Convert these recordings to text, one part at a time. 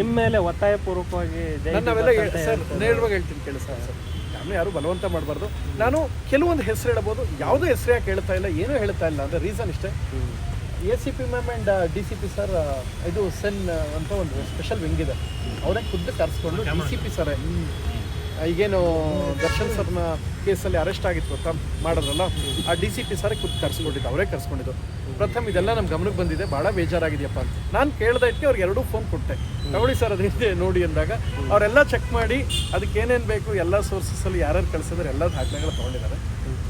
ನಿಮ್ಮ ಮೇಲೆ ಒತ್ತಾಯ ಪೂರ್ವಕವಾಗಿ ನಾವೆಲ್ಲ ಸರ್ ನೇರವಾಗಿ ಹೇಳ್ತೀನಿ ಕೇಳಿ ಸರ್. ಸರ್ ನಾನು ಯಾರು ಬಲವಂತ ಮಾಡಬಾರ್ದು. ನಾನು ಕೆಲವೊಂದು ಹೆಸರು ಹೇಳಬಹುದು. ಯಾವುದೋ ಹೆಸರು ಯಾಕೆ ಹೇಳ್ತಾ ಇಲ್ಲ ಏನೂ ಹೇಳ್ತಾ ಇಲ್ಲ ಅಂದ್ರೆ ರೀಸನ್ ಇಷ್ಟೇ. A C P ma'am and D C P sir ಇದು ಸೆನ್ ಅಂತ ಒಂದು ಸ್ಪೆಷಲ್ ವಿಂಗ್ ಇದೆ. ಅವರೇ ಖುದ್ದು ಕರೆಸ್ಕೊಂಡು ಡಿ ಸಿ ಪಿ ಸರ್ ಈಗೇನು ದರ್ಶನ್ ಸರ್ನ ಕೇಸಲ್ಲಿ ಅರೆಸ್ಟ್ ಆಗಿತ್ತು ಅಂತ ಮಾಡಿದ್ರಲ್ಲ, ಆ ಡಿ ಸಿ ಪಿ ಸರ್ ಖುದ್ದು ಕರ್ಸ್ಕೊಂಡಿದ್ದು, ಅವರೇ ಕರ್ಸ್ಕೊಂಡಿದ್ದು. ಪ್ರಥಮ ಇದೆಲ್ಲ ನಮ್ಮ ಗಮನಕ್ಕೆ ಬಂದಿದೆ, ಭಾಳ ಬೇಜಾರಾಗಿದೆಯಪ್ಪ ಅಂತ. ನಾನು ಕೇಳ್ದೆ ಅವ್ರಿಗೆ ಎರಡೂ ಫೋನ್ ಕೊಟ್ಟೆ. ತಗೊಳ್ಳಿ ಸರ್ ಅದು ನೋಡಿ ಅಂದಾಗ, ಅವರೆಲ್ಲ ಚೆಕ್ ಮಾಡಿ ಅದಕ್ಕೆ ಏನೇನು ಬೇಕು, ಎಲ್ಲ ಸೋರ್ಸಸಲ್ಲಿ ಯಾರ್ಯಾರು ಕಳಿಸಿದ್ರೆ ಎಲ್ಲ ದಾಖಲೆಗಳು ತೊಗೊಂಡಿದ್ದಾರೆ.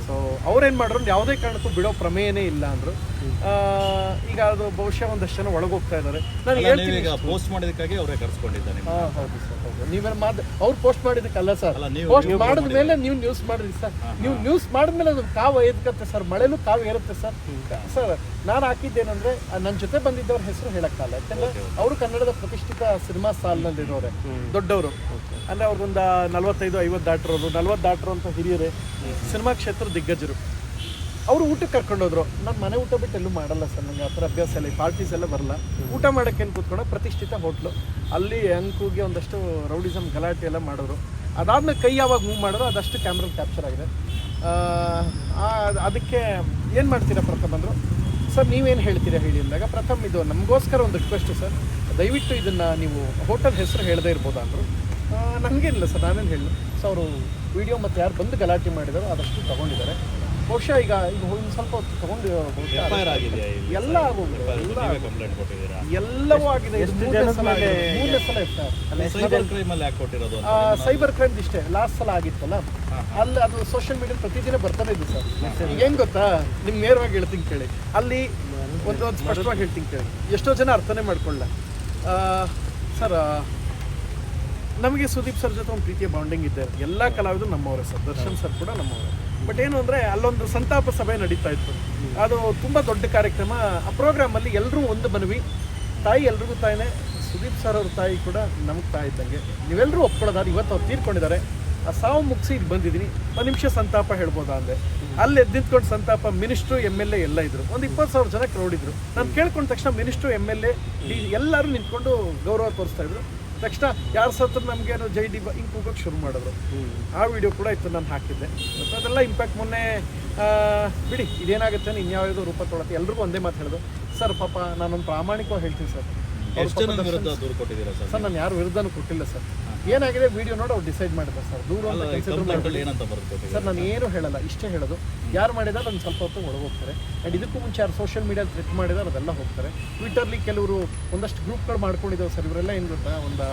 ಸೊ ಅವ್ರೇನು ಮಾಡ್ರು ಯಾವುದೇ ಕಾರಣಕ್ಕೂ ಬಿಡೋ ಪ್ರಮೇಯನೇ ಇಲ್ಲ ಅಂದರು. ಈಗ ಅದು ಬಹುಶಃ ಒಂದಷ್ಟು ಜನ ಒಳಗೋಗ್ತಾ ಇದ್ದಾರೆ ನಾನು ಹೇಳ್ತೀನಿ ಈಗ ಪೋಸ್ಟ್ ಮಾಡಿದಕ್ಕಾಗಿ ಅವರೇ ಕರ್ಸ್ಕೊಂಡಿದ್ದಾನೆ ಹಾ, ಹೌದು ಸರ್ ಹೌದು. ನೀವೇನು ಮಾಡಿ ಅವ್ರು ಪೋಸ್ಟ್ ಮಾಡಿದಕ್ಕಲ್ಲ ಸರ್. ಪೋಸ್ಟ್ ಮಾಡಿದ ಮೇಲೆ ನೀವು ನ್ಯೂಸ್ ಮಾಡಿದ್ರಿ ಸರ್. ನೀವು ನ್ಯೂಸ್ ಮಾಡಿದ್ಮೇಲೆ ಅದು ಕಾವು ಎದ್ಕತ್ತೆ ಸರ್ ಮಳೆನೂ ಕಾವು ಏರುತ್ತೆ ಸರ್. ಸರ್ ನಾನು ಹಾಕಿದ್ದೇನಂದ್ರೆ ನನ್ನ ಜೊತೆ ಬಂದಿದ್ದವ್ರ ಹೆಸರು ಹೇಳಕ್ಕಾಗಲ್ಲ. ಯಾಕಂದ್ರೆ ಅವರು ಕನ್ನಡದ ಪ್ರತಿಷ್ಠಿತ ಸಿನಿಮಾ ಸಾಲ್ನಲ್ಲಿ ಇರೋರೆ ದೊಡ್ಡವರು. ಅಂದ್ರೆ ಅವ್ರಿಗೊಂದು ನಲವತ್ತೈದು ಐವತ್ತು ದಾಟಿರೋರು ನಲ್ವತ್ತು ದಾಟರು ಅಂತ ಹಿರಿಯರೇ. ಸಿನಿಮಾ ಕ್ಷೇತ್ರ ದಿಗ್ಗಜರು. ಅವರು ಊಟಕ್ಕೆ ಕರ್ಕೊಂಡೋದ್ರು ನಾನು ಮನೆ ಊಟ ಬಿಟ್ಟು ಎಲ್ಲೂ ಮಾಡಲ್ಲ ಸರ್ ನನಗೆ ಆ ಥರ ಅಭ್ಯಾಸ ಇಲ್ಲ ಪಾರ್ಟೀಸ್ ಎಲ್ಲ ಬರಲ್ಲ. ಊಟ ಮಾಡೋಕ್ಕೇನು ಕೂತ್ಕೊಂಡು ಪ್ರತಿಷ್ಠಿತ ಹೋಟ್ಲು. ಅಲ್ಲಿ ಅಂಕುಗೆ ಒಂದಷ್ಟು ರೌಡಿಸಮ್ ಗಲಾಟೆ ಎಲ್ಲ ಮಾಡೋರು ಅದಾದಮೇಲೆ ಕೈ ಯಾವಾಗ ಮೂವ್ ಮಾಡಿದ್ರು ಅದಷ್ಟು ಕ್ಯಾಮ್ರಾ ಕ್ಯಾಪ್ಚರ್ ಆಗಿದೆ. ಅದಕ್ಕೆ ಏನು ಮಾಡ್ತೀರಾ ಪ್ರಥಮ್ ಅಂದರು? ಸರ್, ನೀವೇನು ಹೇಳ್ತೀರಾ ಹೇಳಿ ಅಂದಾಗ, ಪ್ರಥಮ್ ಇದು ನಮಗೋಸ್ಕರ ಒಂದು ರಿಕ್ವೆಸ್ಟು ಸರ್. ದಯವಿಟ್ಟು ಇದನ್ನು ನೀವು ಹೋಟೆಲ್ ಹೆಸರು ಹೇಳದೇ ಇರ್ಬೋದಾ ಅಂದರು. ನನಗೇನಿಲ್ಲ ಸರ್ ನಾನೇನು ಹೇಳಿ ಸೊ ಅವರು ವಿಡಿಯೋ ಮತ್ತು ಯಾರು ಬಂದು ಗಲಾಟೆ ಮಾಡಿದಾರೋ ಅದಷ್ಟು ತಗೊಂಡಿದ್ದಾರೆ. ಬಹುಶಃ ಈಗ ಈಗ ಒಂದು ಸ್ವಲ್ಪ ಹೊತ್ತು ತೊಗೊಂಡು ಎಲ್ಲ ಎಲ್ಲವೂ ಆಗಿದೆ. ಸೈಬರ್ ಕ್ರೈಮ್ ಇಷ್ಟೇ. ಲಾಸ್ಟ್ ಸಲ ಆಗಿತ್ತಲ್ಲ? ಅಲ್ಲಿ ಅದು ಸೋಷಿಯಲ್ ಮೀಡಿಯಾ ಪ್ರತಿದಿನ ಬರ್ತಾನೆ ಇದೆ ಸರ್. ಏನು ಹೆಂಗ್ ಗೊತ್ತಾ? ನಿಮ್ಗೆ ನೇರವಾಗಿ ಹೇಳ್ತೀನಿ ಕೇಳಿ. ಅಲ್ಲಿ ಒಂದು ಸ್ಪಷ್ಟವಾಗಿ ಹೇಳ್ತೀನಿ ಕೇಳಿ. ಎಷ್ಟೋ ಜನ ಅರ್ಥನೇ ಮಾಡ್ಕೊಳ್ಳ ಸರ್ ನಮಗೆ ಸುದೀಪ್ ಸರ್ ಜೊತೆ ಒಂದು ಪ್ರೀತಿಯ ಬಾಂಡಿಂಗ್ ಇದೆ. ಎಲ್ಲ ಕಲಾವಿದರು ನಮ್ಮವರೇ ಸರ್. ದರ್ಶನ್ ಸರ್ ಕೂಡ ನಮ್ಮವರೇ. ಬಟ್ ಏನು ಅಂದರೆ, ಅಲ್ಲೊಂದು ಸಂತಾಪ ಸಭೆ ನಡೀತಾ ಇತ್ತು. ಅದು ತುಂಬ ದೊಡ್ಡ ಕಾರ್ಯಕ್ರಮ. ಆ ಪ್ರೋಗ್ರಾಮಲ್ಲಿ ಎಲ್ಲರೂ ಒಂದು ಮನವಿ. ತಾಯಿ ಎಲ್ರಿಗೂ ತಾಯಿನೇ, ಸುದೀಪ್ ಸರ್ ಅವ್ರ ತಾಯಿ ಕೂಡ ನಮಗೆ ತಾಯಿ ಇದ್ದಂಗೆ. ನೀವೆಲ್ಲರೂ ಒಪ್ಕೊಳ್ಳೋದಾದ್ರೆ ಇವತ್ತು ಅವ್ರು ತೀರ್ಕೊಂಡಿದ್ದಾರೆ. ಆ ಸಾವು ಮುಗಿಸಿ ಇಲ್ಲಿ ಬಂದಿದ್ದೀನಿ. ಒಂದು ನಿಮಿಷ ಸಂತಾಪ ಹೇಳ್ಬೋದಾ ಅಂದರೆ ಅಲ್ಲಿ ಎದ್ದಿದ್ಕೊಂಡು ಸಂತಾಪ ಮಿನಿಸ್ಟ್ರು, ಎಂ ಎಲ್ ಎ ಎಲ್ಲ ಇದ್ರು. ಒಂದು ಇಪ್ಪತ್ತು ಸಾವಿರ ಜನ ಕ್ರೌಡ್ ಇದ್ರು. ನಾನು ಕೇಳ್ಕೊಂಡ ತಕ್ಷಣ ಮಿನಿಸ್ಟ್ರು, ಎಂ ಎಲ್ ಎ ಎಲ್ಲರೂ ನಿಂತ್ಕೊಂಡು ಗೌರವ ತೋರಿಸ್ತಾ ಇದ್ರು. ತಕ್ಷಣ ಯಾರು ಸತ್ರ ನಮಗೇನು ಜೈ ಡಿ ಹಿಂಗೆ ಕೂಗೋಕೆ ಶುರು ಮಾಡಿದ್ರು. ಆ ವಿಡಿಯೋ ಕೂಡ ಇತ್ತು ನಾನು ಹಾಕಿದ್ದೆ. ಅದೆಲ್ಲ ಇಂಪ್ಯಾಕ್ಟ್ ಮೊನ್ನೆ ಬಿಡಿ, ಇದೇನಾಗುತ್ತೆ ಇನ್ಯಾವುದೋ ರೂಪ ತೊಳತ್ತೆ, ಎಲ್ರಿಗೂ ಒಂದೇ ಮಾತು ಹೇಳೋದು. ಸರ್, ಪಾಪ ನಾನೊಂದು ಪ್ರಾಮಾಣಿಕವಾಗಿ ಹೇಳ್ತೀನಿ ಸರ್. ಎಷ್ಟು ಪಾಪ ಜನ ದರ್ಶನ್ ವಿರುದ್ಧ ದೂರು ಕೊಟ್ಟಿದ್ದೀರಾ ಸರ್? ಸರ್ ನಾನು ಯಾರು ವಿರುದ್ಧನೂ ಕೊಟ್ಟಿಲ್ಲ ಸರ್. ಏನಾಗಿದೆ ವಿಡಿಯೋ ನೋಡಿ ಅವ್ರು ಡಿಸೈಡ್ ಮಾಡಿದ್ದಾರೆ ಸರ್. ದೂರ ಅಂತ ಏನಂತ ಸರ್ ನಾನು ಏನು ಹೇಳಲ್ಲ ಇಷ್ಟೇ ಹೇಳೋದು. ಯಾರು ಮಾಡಿದಾರೆ ಒಂದು ಸ್ವಲ್ಪ ಹೊತ್ತು ಒಳಗೋಗ್ತಾರೆ. ಆ್ಯಂಡ್ ಇದಕ್ಕೂ ಮುಂಚೆ ಯಾರು ಸೋಷಿಯಲ್ ಮೀಡಿಯಾ ಥ್ರೆಟ್ ಮಾಡಿದಾರೆ ಅದೆಲ್ಲ ಹೋಗ್ತಾರೆ. ಟ್ವಿಟರ್ಲಿ ಕೆಲವರು ಒಂದಷ್ಟು ಗ್ರೂಪ್ಗಳು ಮಾಡ್ಕೊಂಡಿದ್ದಾವೆ ಸರ್. ಇವರೆಲ್ಲ ಏನು ಗೊತ್ತಾ ಒಂದು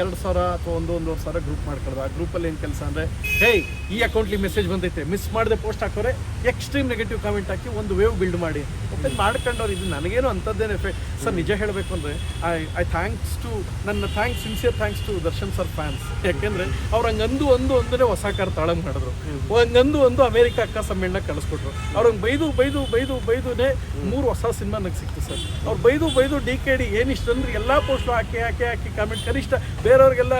ಎರಡು ಸಾವಿರ ಅಥವಾ ಒಂದು ಒಂದೂವರೆ ಸಾವಿರ ಗ್ರೂಪ್ ಮಾಡ್ಕೊಳ್ಳೋದು. ಆ ಗ್ರೂಪಲ್ಲಿ ಏನು ಕೆಲಸ ಅಂದರೆ ಹೇಯ್ ಈ ಅಕೌಂಟ್ಲಿ ಮೆಸೇಜ್ ಬಂದೈತೆ. ಮಿಸ್ ಮಾಡದೆ ಪೋಸ್ಟ್ ಹಾಕೋರೆ ಎಕ್ಸ್ಟ್ರೀಮ್ ನೆಗೆಟಿವ್ ಕಾಮೆಂಟ್ ಹಾಕಿ ಒಂದು ವೇವ್ ಬಿಲ್ಡ್ ಮಾಡಿ. ಮತ್ತೆ ಮಾಡ್ಕೊಂಡವ್ರು ಇದು ನನಗೇನು ಅಂಥದ್ದೇನು ಎಫೆಕ್ಟ್ ಸರ್ ನಿಜ ಹೇಳಬೇಕು ಅಂದರೆ ಐ ಐ ಥ್ಯಾಂಕ್ಸ್ ಟು ನನ್ನ thanks sincere thanks to Darshan sir fans ಯಾಕೆಂದರೆ ಅವ್ರು ಹಂಗಂದು ಒಂದು ಒಂದನೇ ಹೊಸ ಕಾರ್ ತಾಳ ಮಾಡಿದ್ರು. ಹಂಗಂದು ಒಂದು ಅಮೇರಿಕ ಅಕ್ಕ ಸಮ್ಮೇಳನ ಕಳಿಸ್ಕೊಟ್ರು. ಅವ್ರು ಹಂಗೆ ಬೈದು ಬೈದು ಬೈದು ಬೈದುನೇ ಮೂರು ಹೊಸ ಸಿನಿಮಾ ನನಗೆ ಸಿಕ್ತು ಸರ್. ಅವ್ರು ಬೈದು ಬೈದು ಡಿ ಕೆ ಡಿ ಏನಿಷ್ಟು ಅಂದ್ರೆ ಎಲ್ಲ ಪೋಸ್ಟು ಹಾಕಿ ಹಾಕಿ ಹಾಕಿ ಕಾಮೆಂಟ್ ಕನಿಷ್ಠ ಬೇರೆಯವ್ರಿಗೆಲ್ಲ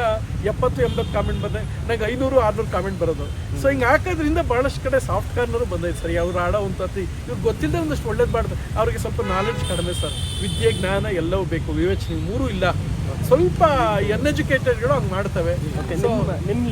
ಎಪ್ಪತ್ತು ಎಂಬತ್ತು ಕಾಮೆಂಟ್ ಬಂದೆ ನಂಗೆ ಐನೂರು ಆರ್ನೂರು ಕಾಮೆಂಟ್ ಬರೋದು. ಸೊ ಹಿಂಗೆ ಹಾಕೋದ್ರಿಂದ ಬಹಳಷ್ಟು ಕಡೆ ಸಾಫ್ಟ್ ಕಾರ್ನರು ಬಂದೈತೆ ಸರಿ. ಅವ್ರು ಆಡೋ ಅತಿ ಇವ್ರು ಗೊತ್ತಿಲ್ಲದೆ ಒಂದಷ್ಟು ಒಳ್ಳೇದು ಮಾಡ್ದೆ ಅವ್ರಿಗೆ ಸ್ವಲ್ಪ ನಾಲೆಡ್ಜ್ ಕಡಿಮೆ ಸರ್. ವಿದ್ಯೆ ಜ್ಞಾನ ಎಲ್ಲವೂ ಬೇಕು. ವಿವೇಚನೆ ಮೂರೂ ಇಲ್ಲ. ಸ್ವಲ್ಪ ಅನ್ಎಜುಕೇಟೆಡ್ಗಳು ಹಂಗೆ ಮಾಡ್ತವೆ. ನಿಮ್ಮ